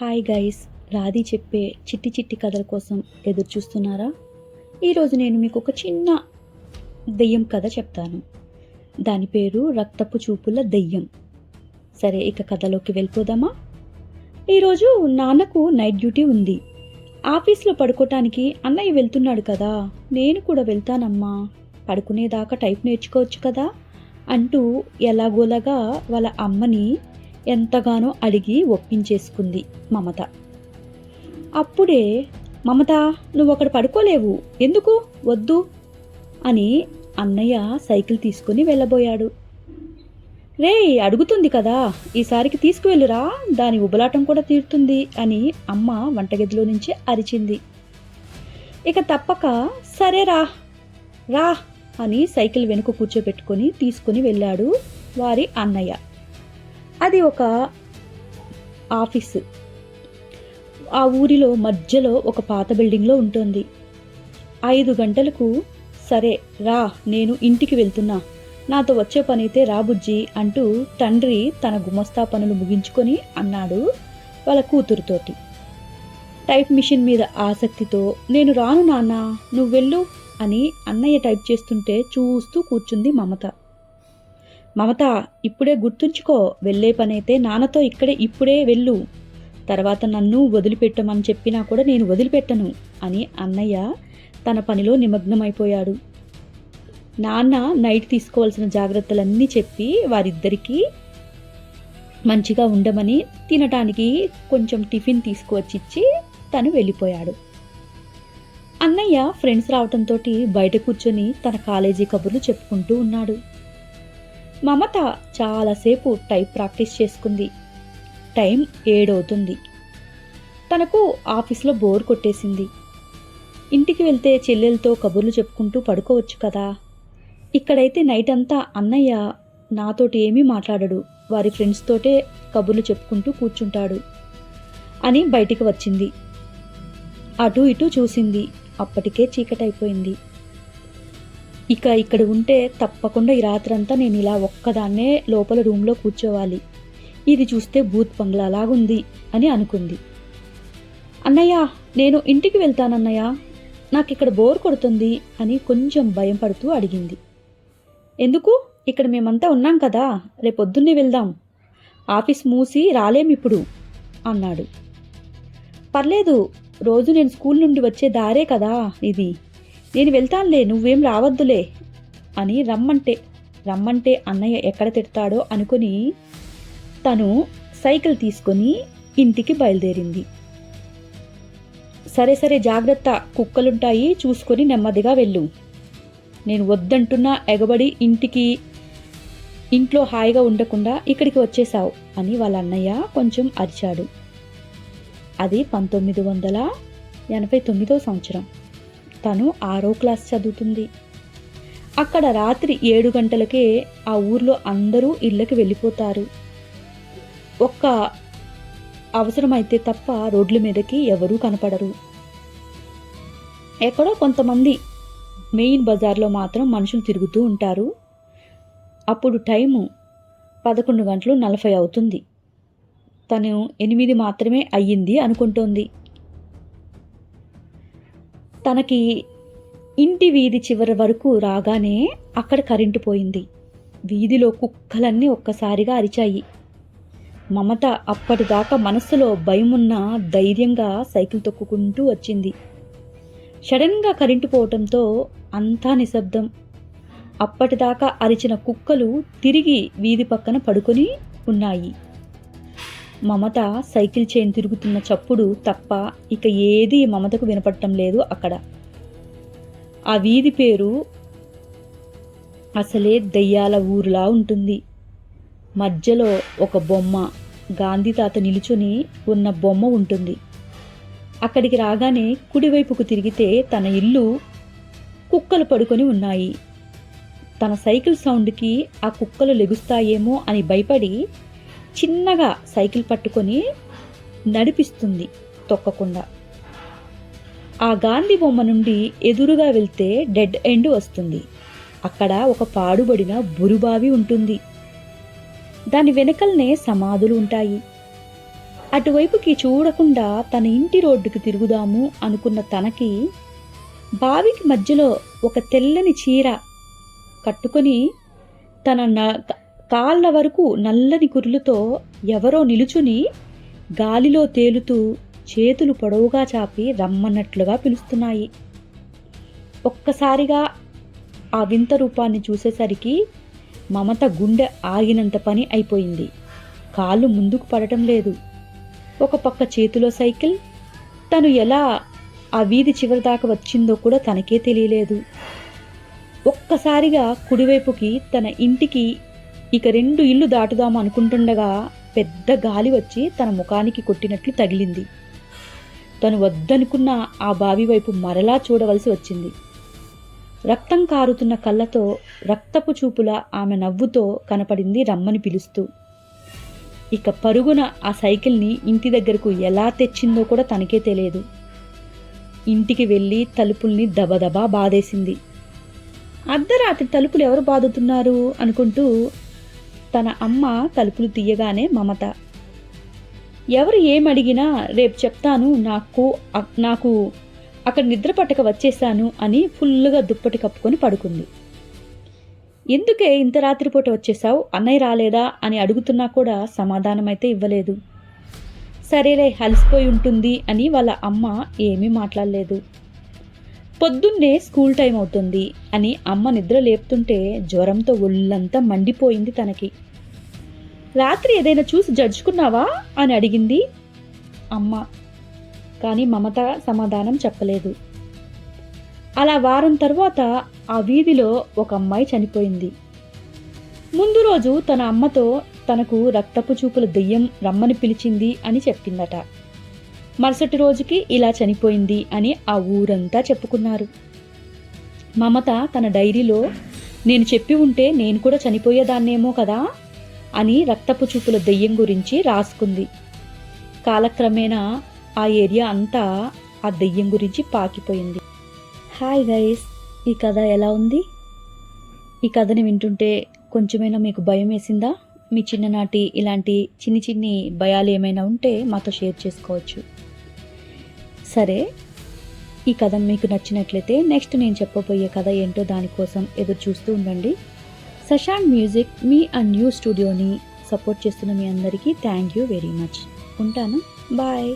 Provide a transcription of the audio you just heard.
Hi guys Radhi చెప్పే చిట్టి చిట్టి కథల కోసం ఎదురు చూస్తున్నారా? ఈరోజు నేను మీకు ఒక చిన్న దెయ్యం కథ చెప్తాను. దాని పేరు రక్తపు చూపుల దెయ్యం. సరే ఇక కథలోకి వెళ్ళిపోదామా? ఈరోజు నాన్నకు నైట్ డ్యూటీ ఉంది. ఆఫీస్లో పడుకోవటానికి అన్నయ్య వెళ్తున్నాడు కదా నేను కూడా వెళ్తానమ్మా. పడుకునేదాకా టైప్ నేర్చుకోవచ్చు కదా? అంటూ ఎలాగోలాగా వాళ్ళ అమ్మని ఎంతగానో అడిగి ఒప్పించేసుకుంది మమత. అప్పుడే మమత నువ్వు అక్కడ పడుకోలేవు. ఎందుకు? వద్దు అని అన్నయ్య సైకిల్ తీసుకుని వెళ్ళబోయాడు. రే అడుగుతుంది కదా ఈసారికి తీసుకువెళ్ళురా దాని ఉబలాటం కూడా తీరుతుంది అని అమ్మ వంటగదిలో నుంచి అరిచింది. ఇక తప్పక సరే రా రా అని సైకిల్ వెనుక కూర్చోబెట్టుకొని తీసుకుని వెళ్ళాడు వారి అన్నయ్య. అది ఒక ఆఫీసు. ఆ ఊరిలో మధ్యలో ఒక పాత బిల్డింగ్లో ఉంటుంది. ఐదు గంటలకు సరే రా నేను ఇంటికి వెళ్తున్నా. నాతో వచ్చే పనైతే రా బుజ్జి అంటూ తండ్రి తన గుమస్తా పనులు ముగించుకొని అన్నాడు వాళ్ళ కూతురుతోటి. టైప్ మిషన్ మీద ఆసక్తితో నేను రాను నాన్న నువ్వు వెళ్ళు అని అన్నయ్య టైప్ చేస్తుంటే చూస్తూ కూర్చుంది మమత. మమత ఇప్పుడే గుర్తుంచుకో వెళ్ళే పనైతే నాన్నతో ఇక్కడే ఇప్పుడే వెళ్ళు. తర్వాత నన్ను వదిలిపెట్టమని చెప్పినా కూడా నేను వదిలిపెట్టను అని అన్నయ్య తన పనిలో నిమగ్నమైపోయాడు. నాన్న నైట్ తీసుకోవాల్సిన జాగ్రత్తలన్నీ చెప్పి వారిద్దరికీ మంచిగా ఉండమని తినటానికి కొంచెం టిఫిన్ తీసుకువచ్చిచ్చి తను వెళ్ళిపోయాడు. అన్నయ్య ఫ్రెండ్స్ రావటంతో బయట కూర్చొని తన కాలేజీ కబుర్లు చెప్పుకుంటూ ఉన్నాడు. మమత చాలాసేపు టైప్ ప్రాక్టీస్ చేసుకుంది. టైం ఏడవుతుంది. తనకు ఆఫీస్లో బోర్ కొట్టేసింది. ఇంటికి వెళ్తే చెల్లెలతో కబుర్లు చెప్పుకుంటూ పడుకోవచ్చు కదా. ఇక్కడైతే నైట్ అంతా అన్నయ్య నాతోటి ఏమీ మాట్లాడడు. వారి ఫ్రెండ్స్తోటే కబుర్లు చెప్పుకుంటూ కూర్చుంటాడు అని బయటికి వచ్చింది. అటు ఇటు చూసింది. అప్పటికే చీకటైపోయింది. ఇక ఇక్కడ ఉంటే తప్పకుండా ఈ రాత్రంతా నేను ఇలా ఒక్కదాన్నే లోపల రూమ్లో కూర్చోవాలి. ఇది చూస్తే భూత్ బంగ్లాలాగుంది అని అనుకుంది. అన్నయ్య నేను ఇంటికి వెళ్తానన్నయ్య. నాకు ఇక్కడ బోర్ కొడుతుంది అని కొంచెం భయం పడుతూ అడిగింది. ఎందుకు? ఇక్కడ మేమంతా ఉన్నాం కదా రేపొద్దున్నే వెళ్దాం. ఆఫీస్ మూసి రాలేమిప్పుడు అన్నాడు. పర్లేదు రోజు నేను స్కూల్ నుండి వచ్చే దారే కదా ఇది. నేను వెళ్తానులే నువ్వేం రావద్దులే అని రమ్మంటే రమ్మంటే అన్నయ్య ఎక్కడ తిడతాడో అనుకుని తను సైకిల్ తీసుకొని ఇంటికి బయలుదేరింది. సరే సరే జాగ్రత్త కుక్కలుంటాయి చూసుకొని నెమ్మదిగా వెళ్ళు. నేను వద్దంటున్నా ఎగబడి ఇంటికి ఇంట్లో హాయిగా ఉండకుండా ఇక్కడికి వచ్చేసావు అని వాళ్ళ అన్నయ్య కొంచెం అరిచాడు. అది పంతొమ్మిది వందల ఎనభై తొమ్మిదో సంవత్సరం. తను ఆరో క్లాస్ చదువుతుంది. అక్కడ రాత్రి ఏడు గంటలకే ఆ ఊర్లో అందరూ ఇళ్ళకి వెళ్ళిపోతారు. ఒక్క అవసరమైతే తప్ప రోడ్ల మీదకి ఎవరూ కనపడరు. ఎక్కడో కొంతమంది మెయిన్ బజార్లో మాత్రం మనుషులు తిరుగుతూ ఉంటారు. అప్పుడు టైము పదకొండు గంటలు నలభై అవుతుంది. తను ఎనిమిది మాత్రమే అయ్యింది అనుకుంటోంది. తనకి ఇంటి వీధి చివరి వరకు రాగానే అక్కడ కరెంటు పోయింది. వీధిలో కుక్కలన్నీ ఒక్కసారిగా అరిచాయి. మమత అప్పటిదాకా మనస్సులో భయమున్న ధైర్యంగా సైకిల్ తొక్కుకుంటూ వచ్చింది. సడన్గా కరెంటు పోవటంతో అంతా నిశ్శబ్దం. అప్పటిదాకా అరిచిన కుక్కలు తిరిగి వీధి పక్కన పడుకొని ఉన్నాయి. మమత సైకిల్ చైన్ తిరుగుతున్న చప్పుడు తప్ప ఇక ఏది మమతకు వినపడటం లేదు అక్కడ. ఆ వీధి పేరు అసలే దెయ్యాల ఊరులా ఉంటుంది. మధ్యలో ఒక బొమ్మ గాంధీ తాత నిలుచుని ఉన్న బొమ్మ ఉంటుంది. అక్కడికి రాగానే కుడివైపుకు తిరిగితే తన ఇల్లు కుక్కలు పడుకొని ఉన్నాయి. తన సైకిల్ సౌండ్కి ఆ కుక్కలు లెగుస్తాయేమో అని భయపడి చిన్నగా సైకిల్ పట్టుకొని నడిపిస్తుంది తొక్కకుండా. ఆ గాంధీ బొమ్మ నుండి ఎదురుగా వెళ్తే డెడ్ ఎండ్ వస్తుంది. అక్కడ ఒక పాడుబడిన బురుబావి ఉంటుంది. దాని వెనకల్నే సమాధులు ఉంటాయి. అటువైపుకి చూడకుండా తన ఇంటి రోడ్డుకి తిరుగుదాము అనుకున్న తనకి బావికి మధ్యలో ఒక తెల్లని చీర కట్టుకొని తన న- కాళ్ళ వరకు నల్లని కురులతో ఎవరో నిలుచుని గాలిలో తేలుతూ చేతులు పొడవుగా చాపి రమ్మన్నట్లుగా పిలుస్తున్నాయి. ఒక్కసారిగా ఆ వింత రూపాన్ని చూసేసరికి మమత గుండె ఆగినంత పని అయిపోయింది. కాళ్ళు ముందుకు పడటం లేదు. ఒక పక్క చేతిలో సైకిల్ తను ఎలా ఆ వీధి చివరి దాకా వచ్చిందో కూడా తనకే తెలియలేదు. ఒక్కసారిగా కుడివైపుకి తన ఇంటికి ఇక రెండు ఇల్లు దాటుదాం అనుకుంటుండగా పెద్ద గాలి వచ్చి తన ముఖానికి కొట్టినట్లు తగిలింది. తను వద్దనుకున్న ఆ బావి వైపు మరలా చూడవలసి వచ్చింది. రక్తం కారుతున్న కళ్ళతో రక్తపు చూపుల ఆమె నవ్వుతో కనపడింది రమ్మని పిలుస్తూ. ఇక పరుగున ఆ సైకిల్ని ఇంటి దగ్గరకు ఎలా తెచ్చిందో కూడా తనకే తెలియదు. ఇంటికి వెళ్ళి తలుపుల్ని దబదబా బాధేసింది. అర్ధరాత్రి తలుపులు ఎవరు బాదుతున్నారు? అనుకుంటూ తన అమ్మ తలుపులు తీయగానే మమత. ఎవరు ఏమడిగినా రేపు చెప్తాను నాకు నాకు అక్కడ నిద్ర పట్టక వచ్చేసాను అని ఫుల్లుగా దుప్పటి కప్పుకొని పడుకుంది. ఎందుకే ఇంత రాత్రిపూట వచ్చేసావు అన్నయ్య రాలేదా? అని అడుగుతున్నా కూడా సమాధానమైతే ఇవ్వలేదు. సరేలే అలసిపోయి ఉంటుంది అని వాళ్ళ అమ్మ ఏమీ మాట్లాడలేదు. పొద్దున్నే స్కూల్ టైం అవుతుంది అని అమ్మ నిద్ర లేపుతుంటే జ్వరంతో ఒళ్ళంతా మండిపోయింది తనకి. రాత్రి ఏదైనా చూసి జడ్చుకున్నావా అని అడిగింది అమ్మ. కానీ మమత సమాధానం చెప్పలేదు. అలా వారం తర్వాత ఆ వీధిలో ఒక అమ్మాయి చనిపోయింది. ముందు రోజు తన అమ్మతో తనకు రక్తపు చూపుల దెయ్యం రమ్మని పిలిచింది అని చెప్పిందట. మరుసటి రోజుకి ఇలా చనిపోయింది అని ఆ ఊరంతా చెప్పుకున్నారు. మమత తన డైరీలో నేను చెప్పి ఉంటే నేను కూడా చనిపోయేదాన్నేమో కదా అని రక్తపు చూపుల దెయ్యం గురించి రాసుకుంది. కాలక్రమేణా ఆ ఏరియా అంతా ఆ దెయ్యం గురించి పాకిపోయింది. హాయ్ గైస్ ఈ కథ ఎలా ఉంది? ఈ కథని వింటుంటే కొంచెమైనా మీకు భయం వేసిందా? మీ చిన్ననాటి ఇలాంటి చిన్ని చిన్ని భయాలు ఏమైనా ఉంటే మాతో షేర్ చేసుకోవచ్చు. సరే ఈ కథ మీకు నచ్చినట్లయితే నెక్స్ట్ నేను చెప్పబోయే కథ ఏంటో దానికోసం ఎదురు చూస్తూ ఉండండి. సశాంక్ మ్యూజిక్ మీ ఆ న్యూ స్టూడియోని సపోర్ట్ చేస్తున్న మీ అందరికీ థ్యాంక్ యూ వెరీ మచ్. ఉంటాను. బాయ్.